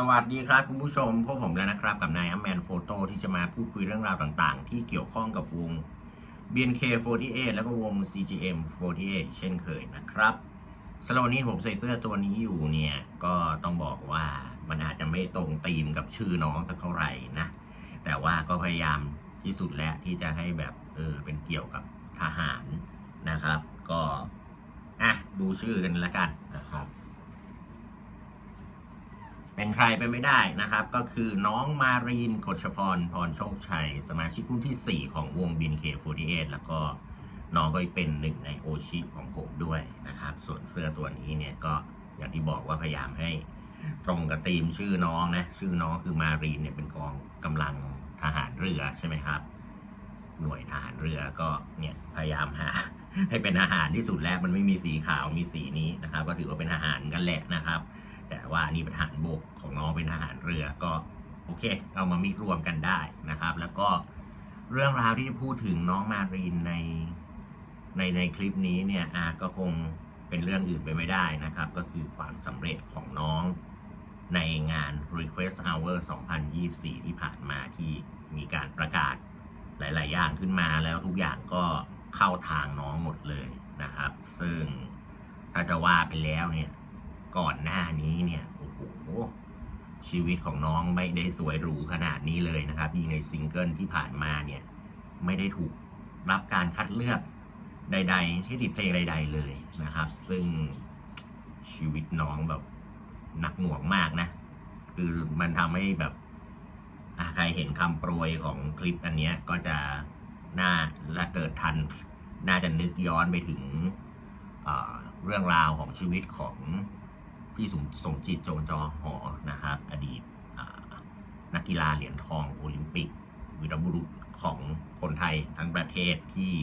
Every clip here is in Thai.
สวัสดีครับคุณผู้ชมพวกผมแล้วนะครับ กับนายอัมแมนโฟโต้ที่จะมาพูดคุยเรื่องราวต่างๆ ที่เกี่ยวข้องกับวง BNK48 แล้วก็วง CGM48 เช่นเคยนะครับสำหรับวันนี้ผมใส่เสื้อตัวนี้อยู่เนี่ย ก็ต้องบอกว่ามันอาจจะไม่ตรงธีมกับชื่อน้องสักเท่าไหร่นะ แต่ว่าก็พยายามที่สุดแล้วที่จะให้แบบเออเป็นเกี่ยวกับทหารนะครับ ก็อะดูชื่อกันละกันนะครับ เป็นใครไปไม่ได้นะครับ ก็คือน้องมารีนกฎชพรพรโชคชัย สมาชิกรุ่นที่ 4 ของวง BNK48 แล้วก็น้องก็เป็นหนึ่งในโอชิของผมด้วยนะครับ ส่วนเสื้อตัวนี้เนี่ยก็อย่างที่บอกว่าพยายามให้ตรงกับธีมชื่อน้องนะ ชื่อน้องคือมารีนเนี่ยเป็นกองกำลังทหารเรือใช่ไหมครับ หน่วยทหารเรือก็เนี่ยพยายามหาให้เป็นทหารที่สุดแล้วมันไม่มีสีขาวมีสีนี้นะครับ ก็ถือว่าเป็นทหารกันแหละนะครับ แต่ว่านี่เป็นทหารบกของน้องเป็นทหารเรือก็โอเค เอามามิกรวมกันได้นะครับ แล้วก็เรื่องราวที่จะพูดถึงน้องมารีนในในในคลิปนี้เนี่ยอาก็คงเป็นเรื่องอื่นไปไม่ได้นะครับ ก็คือความสำเร็จของน้องในงาน Request Hour 2024 ที่ผ่านมาที่มีการประกาศหลาย ๆ อย่างขึ้นมาแล้วทุกอย่างก็เข้าทางน้องหมดเลยนะครับ ซึ่งถ้าจะว่าไปแล้วเนี่ย ก่อนหน้านี้เนี่ยโอ้โหชีวิตของน้องไม่ได้สวยหรูขนาดนี้เลยนะครับยิ่งในซิงเกิลที่ผ่านมาเนี่ยไม่ได้ถูกรับการคัดเลือกใด ๆ ให้ติดเพลงใด ๆ เลยนะครับ ซึ่งชีวิตน้องแบบหนักหน่วงมากนะ คือมันทำให้แบบใครเห็นคำโปรยของคลิปอันนี้ก็จะน่าและเกิดทัน น่าจะนึกย้อนไปถึงเเรื่องราวของชีวิตของ พี่สมสมจิตจงจอหอนะครับ อดีตนักกีฬาเหรียญทองโอลิมปิก วีรบุรุษของคนไทยทั้งประเทศที่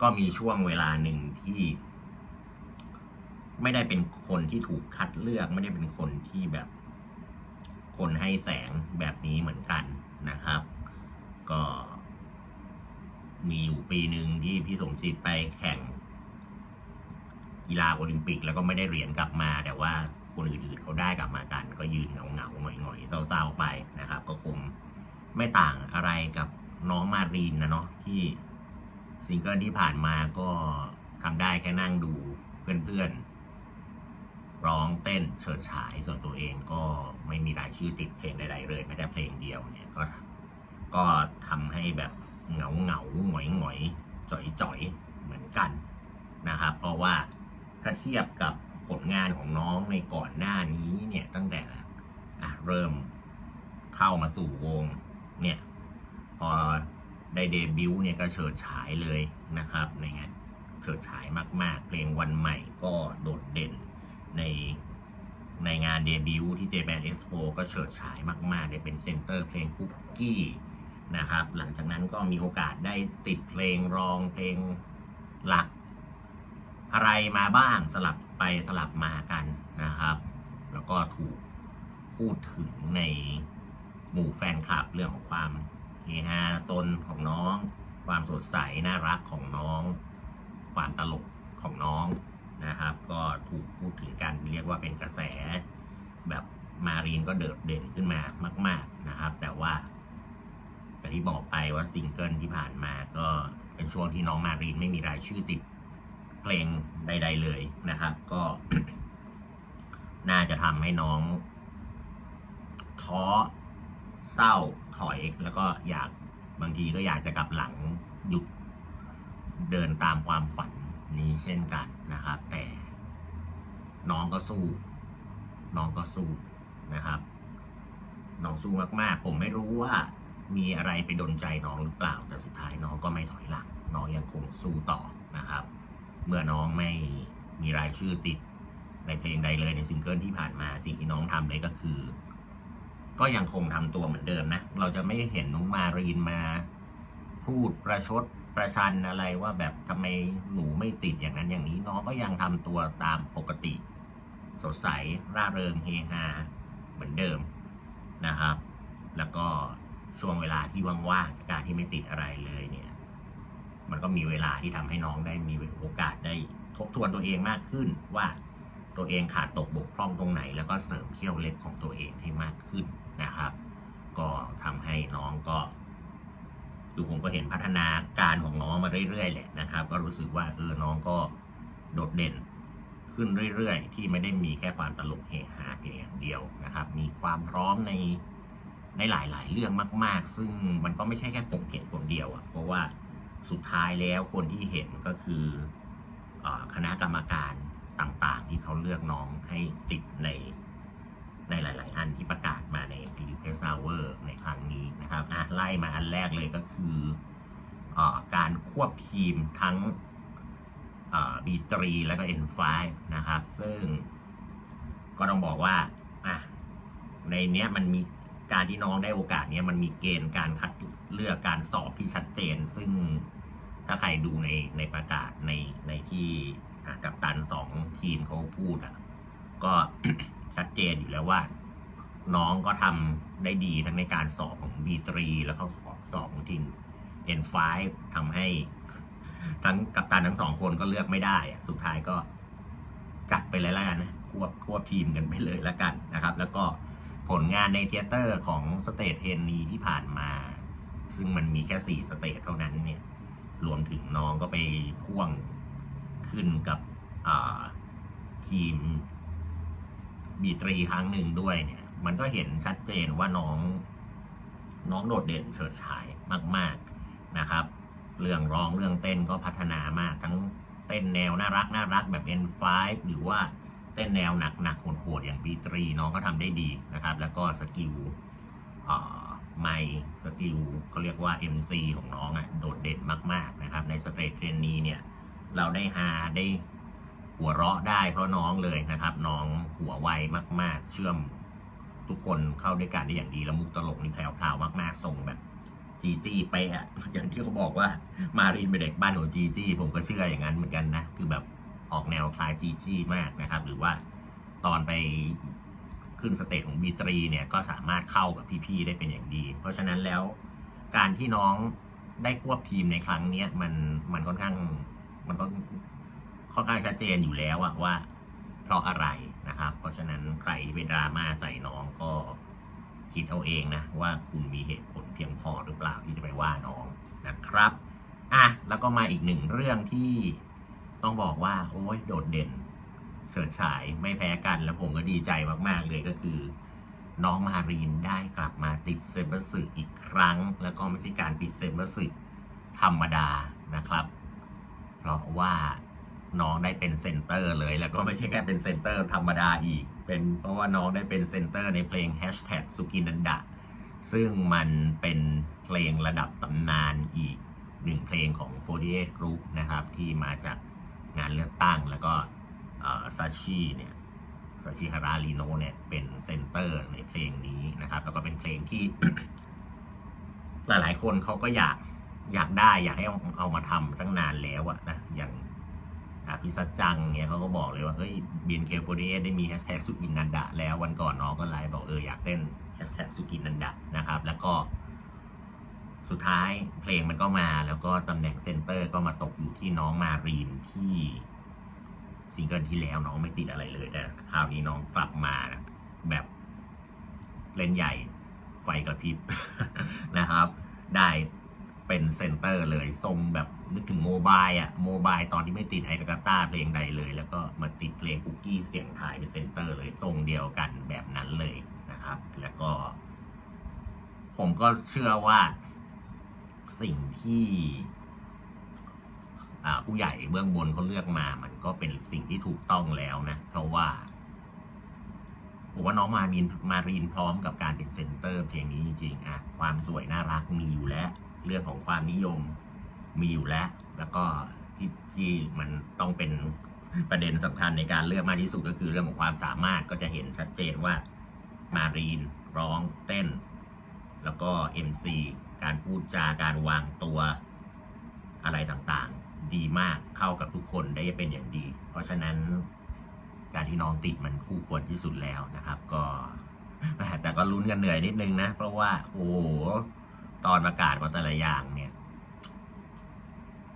ก็มีช่วงเวลาหนึ่งที่ ไม่ได้เป็นคนที่ถูกคัดเลือก ไม่ได้เป็นคนที่แบบคนให้แสงแบบนี้เหมือนกันนะครับ ก็มีอยู่ปีหนึ่งที่พี่สมจิตไปแข่ง กีฬาโอลิมปิกแล้วก็ไม่ได้เหรียญกลับมา แต่ว่าคนอื่นๆเขาได้กลับมากัน ก็ยืนเหงาเหงาๆหงอยหงอยๆเศร้าๆไปนะครับ ก็คงไม่ต่างอะไรกับน้องมารีนนะเนาะที่ซิงเกิลที่ผ่านมาก็ทำได้แค่นั่งดูเพื่อนๆ ร้องเต้นเฉิดฉายส่วนตัวเองก็ไม่มีรายชื่อติดเพลงใดๆเลยแม้แต่เพลงเดียวเนี่ยก็ก็ทำให้แบบเหงาเหงาๆหงอยหงอยๆจ่อยๆเหมือนกันนะครับ เพราะว่า ถ้าเทียบกับผลงานของน้องในก่อนหน้านี้เนี่ยตั้งแต่อะเริ่มเข้ามาสู่วงเนี่ยพอได้เดบิวต์เนี่ยก็เฉิดฉายเลยนะครับในงานเฉิดฉายมาก ๆ เพลงวันใหม่ก็โดดเด่นในในงานเดบิวต์ที่ Japan Expo ก็เฉิดฉายมากๆได้เป็นเซนเตอร์เพลงคุกกี้นะครับ หลังจากนั้นก็มีโอกาสได้ติดเพลงรองเพลงหลัก อะไรมาบ้างสลับไปสลับมากันนะครับ แล้วก็ถูกพูดถึงในหมู่แฟนคลับเรื่องของความเฮฮาซนของน้อง ความสดใสน่ารักของน้อง ความตลกของน้องนะครับ ก็ถูกพูดถึงกันเรียกว่าเป็นกระแส แบบมารีนก็เดิดเด่นขึ้นมามาก ๆนะครับ แต่ว่าอย่างที่บอกไปว่าซิงเกิลที่ผ่านมาก็เป็นช่วงที่น้องมารีนไม่มีรายชื่อติด เพลงใด ๆ เลยนะครับ ก็ น่าจะทำให้น้องท้อเศร้าถอยแล้วก็อยากบางทีก็อยากจะกลับหลังหยุดเดินตามความฝันนี้เช่นกันนะครับ แต่น้องก็สู้ น้องก็สู้นะครับ น้องสู้มากๆ ผมไม่รู้ว่ามีอะไรไปดนใจน้องหรือเปล่า แต่สุดท้ายน้องก็ไม่ถอยหลัง น้องยังคงสู้ต่อนะครับ เมื่อน้องไม่มีรายชื่อติดในเพลงใดเลยในซิงเกิลที่ผ่านมาสิ่งที่น้องทำเลยก็คือ ก็ยังคงทำตัวเหมือนเดิมนะ เราจะไม่เห็นน้องมารีนมา พูดประชดประชันอะไรว่าแบบทำไมหนูไม่ติดอย่างนั้นอย่างนี้น้องก็ยังทำตัวตามปกติ สดใสร่าเริงเฮฮาเหมือนเดิมนะครับ แล้วก็ช่วงเวลาที่ว่างๆจากการที่ไม่ติดอะไรเลยเนี่ย มันก็มีเวลาที่ทำให้น้องได้มีโอกาสได้ทบทวนตัวเองมากขึ้นว่าตัวเองขาดตกบกพร่องตรงไหน แล้วก็เสริมเขี้ยวเล็บของตัวเองให้มากขึ้นนะครับ ก็ทำให้น้องก็ดูผมก็เห็นพัฒนาการของน้องมาเรื่อยๆแหละนะครับ ก็รู้สึกว่าเออน้องก็โดดเด่นขึ้นเรื่อยๆ ที่ไม่ได้มีแค่ความตลกเฮฮาเพียงอย่างเดียวนะครับ มีความพร้อมในในหลายๆ เรื่องมาก ๆ ซึ่งมันก็ไม่ใช่แค่ผมเห็นคนเดียวอะเพราะว่า สุดท้ายแล้วคนที่เห็นก็คืออคณะกรรมการต่างๆ ที่เขาเลือกน้องให้ติดในในหลาย ๆ อันที่ประกาศมาใน p p r e s s Hour ในครั้งนี้นะครับอะไล่มาอันแรกเลยก็คืออการควบทีมทั้งบีตรีแล้วก็ N5 นะครับ ซึ่งก็ต้องบอกว่าอะในเนี้ยมันมี การที่น้องได้โอกาสเนี้ยมันมีเกณฑ์การคัดเลือกการสอบที่ชัดเจน ซึ่งถ้าใครดูในในประกาศในในที่กัปตันสองทีมเขาพูดอะก็ชัดเจนอยู่แล้วว่า น้องก็ทำได้ดีทั้งในการสอบของ B3 แล้วก็สอบของทีม N5 ทำให้ทั้งกัปตันทั้งสองคนก็เลือกไม่ได้อะสุดท้ายก็จัดไปเลยแล้วกันนะควบควบทีมกันไปเลยแล้วกันนะครับ แล้วก็ ผลงานในเทยเตอร์ของสเตทเทนนีที่ผ่านมา ซึ่งมันมีแค่สี่สเตทเท่านั้นเนี่ย รวมถึงน้องก็ไปพ่วงขึ้นกับทีมบีตรีครั้งหนึ่งด้วยเนี่ย มันก็เห็นชัดเจนว่าน้อง น้องโดดเด่นเฉิดฉายมาก ๆนะครับ เรื่องร้องเรื่องเต้นก็พัฒนามากทั้งเต้นแนวน่ารักน่ารักแบบ N5 หรือว่า เต้นแนวหนักหนักๆโหดๆอย่าง B3 น้องก็ทำได้ดีนะครับ แล้วก็สกิลเอ่อไมค์สกิลเขาเรียกว่า MC ของน้องอะ่ะโดดเด่นมากๆนะครับ ในสเตรทเทรนนีเนี่ยเราได้ฮาได้หัวเราะได้เพราะน้องเลยนะครับ น้องหัวไวมาก ๆ เชื่อมทุกคนเข้าด้วยกันได้อย่างดีแล้วมุกตลกนี่แพรวๆมากๆส่งแบบจีจี้ไปอะอย่างที่เขาบอกว่ามารีนเป็นเด็กบ้านของจีจี้ผมก็เชื่ออย่างนั้นเหมือนกันนะ คือแบบ ออกแนวคลายจีจี้มากนะครับ หรือว่าตอนไปขึ้นสเตจของบีตรีเนี่ยก็สามารถเข้ากับพี่ๆได้เป็นอย่างดี เพราะฉะนั้นแล้วการที่น้องได้ควบทีมในครั้งเนี้ยมันมันค่อนข้างมันก็ค่อนข้างชัดเจนอยู่แล้วอะว่า เพราะอะไรนะครับ เพราะฉะนั้นใครที่ไปดราม่าใส่น้องก็คิดเอาเองนะว่าคุณมีเหตุผลเพียงพอหรือเปล่าที่จะไปว่าน้องนะครับอะแล้วก็มาอีกหนึ่งเรื่องที่ ต้องบอกว่าโอ้ยโดดเด่นเฉิดฉายไม่แพ้กัน แล้วผมก็ดีใจมากๆเลยก็คือ น้องมารีนได้กลับมาติดเซเบอร์สึอีกครั้ง แล้วก็ไม่ใช่การปิดเซเบอร์สึธรรมดานะครับ เพราะว่าน้องได้เป็นเซนเตอร์เลยแล้วก็ไม่ใช่แค่เป็นเซนเตอร์ธรรมดาอีก เป็นเพราะว่าน้องได้เป็นเซนเตอร์ในเพลง Hashtag สุกินันดะซึ่งมันเป็นเพลงระดับตำนานอีกหนึ่งเพลงของ 48 Group นะครับ ที่มาจาก งานเลือกตั้ง แล้วก็ซาชิเนี่ยซาชิฮาราลีโนเนี่ยเป็นเซนเตอร์ในเพลงนี้นะครับ แล้วก็เป็นเพลงที่ หลายๆ คนเขาก็อยากอยากได้อยากให้เอาเอามาทำตั้งนานแล้วอะนะอย่างพิซัจังเนี่ยเขาก็บอกเลยว่าเฮ้ย BNK48 ได้มีแฮชแท็กสุกินันดะแล้ววันก่อนน้องก็ไลฟ์บอกเอออยากเต้นแฮชแท็กสุกินันดะนะครับ แล้วก็ สุดท้ายเพลงมันก็มาแล้วก็ตำแหน่งเซนเตอร์ก็มาตกอยู่ที่น้องมารีนที่ซิงเกิลที่แล้วน้องไม่ติดอะไรเลย แต่คราวนี้น้องกลับมาแบบเล่นใหญ่ไฟกระพริบนะครับ ได้เป็นเซนเตอร์เลยทรงแบบนึกถึงโมบายอะโมบายตอนที่ไม่ติดไฮดรกาต้าเพลงใดเลย แล้วก็มาติดเพลงคุกกี้เสียงถ่ายเป็นเซนเตอร์เลยทรงเดียวกันแบบนั้นเลยนะครับ แล้วก็ ผมก็เชื่อว่า สิ่งที่ผู้ใหญ่เบื้องบนเขาเลือกมา มันก็เป็นสิ่งที่ถูกต้องแล้วนะ เพราะว่าผมว่าน้องมารีนมารีนพร้อมกับการเป็นเซนเตอร์เพลงนี้จริงๆอะความสวยน่ารักมีอยู่แล้ว เรื่องของความนิยมมีอยู่แล้ว แล้วก็ที่ที่มันต้องเป็นประเด็นสำคัญในการเลือกมากที่สุดก็คือเรื่องของความสามารถก็จะเห็นชัดเจนว่ามารีนร้องเต้น แล้วก็ MC การพูดจาการวางตัวอะไรต่างๆ ดีมากเข้ากับทุกคนได้เป็นอย่างดี เพราะฉะนั้นการที่น้องติดมันคู่ควรที่สุดแล้วนะครับ ก็แต่ก็ลุ้นกันเหนื่อยนิดนึงนะ เพราะว่า โอ้โหตอนประกาศมาแต่ละอย่างเนี่ย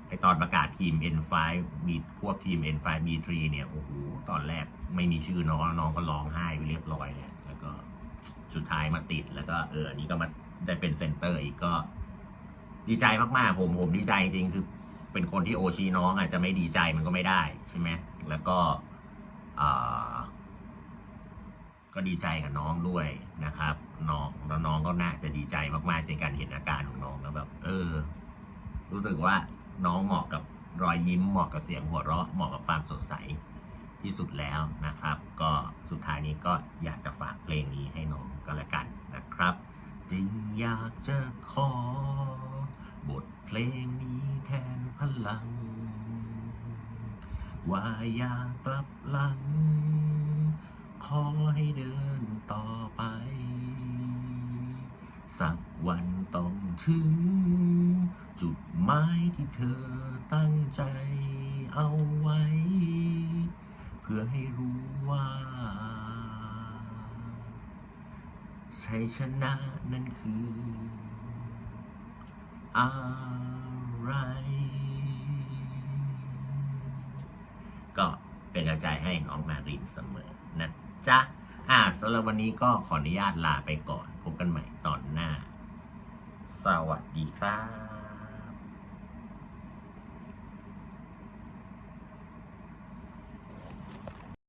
ไอตอนประกาศทีม N5 มีควบทีม N5 B3 เนี่ยโอ้โหตอนแรกไม่มีชื่อน้องน้องก็ร้องไห้ไปเรียบร้อยเลยแล้วก็สุดท้ายมาติดแล้วก็เอออันนี้ก็มา ได้เป็นเซนเตอร์อีกก็ ดีใจมากๆ ผมผมดีใจจริงคือเป็นคนที่โอชีน้องอาจจะไม่ดีใจมันก็ไม่ได้ใช่ไหมแล้วก็ก็ดีใจกับน้องด้วยนะครับน้องแล้วน้องก็น่าจะดีใจมากๆในการเห็นอาการของน้องแล้วแบบ เออ รู้สึกว่าน้องเหมาะกับรอยยิ้มเหมาะกับเสียงหัวเราะเหมาะกับความสดใสที่สุดแล้วนะครับ ก็สุดท้ายนี้ก็อยากจะฝากเพลงนี้ให้น้องก็แล้วกันนะครับ จึงอยากจะขอ บทเพลงนี้แทนพลัง ว่าอยากกลับหลัง ขอให้เดินต่อไป สักวันต้องถึง จุดหมายที่เธอตั้งใจเอาไว้ เพื่อให้รู้ว่า ชัยชนะนั่นคือ อะไร ก็เป็นกำลังใจให้น้องมารินเสมอนะจ๊ะ อ่าสำหรับวันนี้ก็ขออนุญาตลาไปก่อน พบกันใหม่ตอนหน้า สวัสดีครับ